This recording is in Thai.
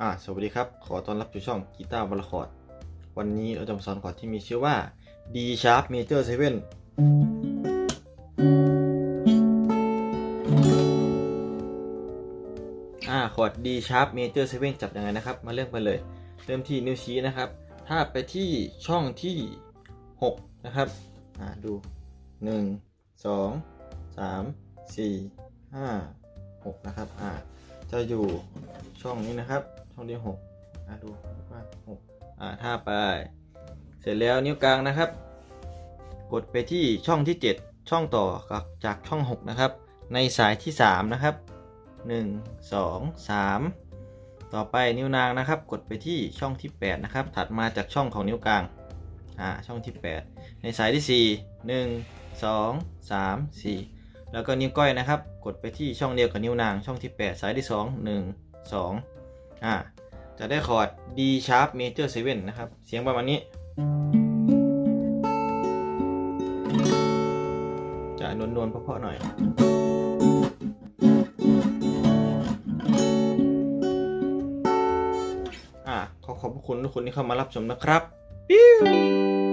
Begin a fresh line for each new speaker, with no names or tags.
อ่าสวัสดีครับ ขอต้อนรับสู่ช่องกีตาร์วอลคอร์ด วันนี้เราจะมาสอนคอร์ดที่มีชื่อว่า D sharp major 7อ่าคอร์ด D sharp major 7จับยังไงนะครับ มาเริ่มกันเลย เริ่มที่นิ้วชี้นะครับ ถ้าไปที่ช่องที่ 6 นะครับอ่าดู 1 2 3 4 5 6 นะครับอ่าจะอยู่ช่องนี้นะครับ ช่องที่6อ่าดูว่า6อ่าถ้าไป เสร็จแล้วนิ้วกลางนะครับ กดไปที่ช่องที่ 7 ช่องต่อจากช่อง 6 นะครับ ในสายที่ 3 นะครับ 1 2 3 ต่อไปนิ้วนางนะครับ กดไปที่ช่องที่ 8 นะครับ ถัดมาจากช่องของนิ้วกลางอ่าช่องที่ 8 ในสายที่ 4 1 2 3 4 แล้วก็นิ้วก้อยนะครับ กดไปที่ช่องเดียวกับนิ้วนางช่องที่ 8 สายที่ 2 1 2 อ่าจะได้คอร์ด D sharp major 7นะครับ เสียงประมาณนี้ จะนวลๆเพาะๆหน่อย อะขอขอบคุณทุกคนที่เข้ามารับชมนะครับ ปิ้ว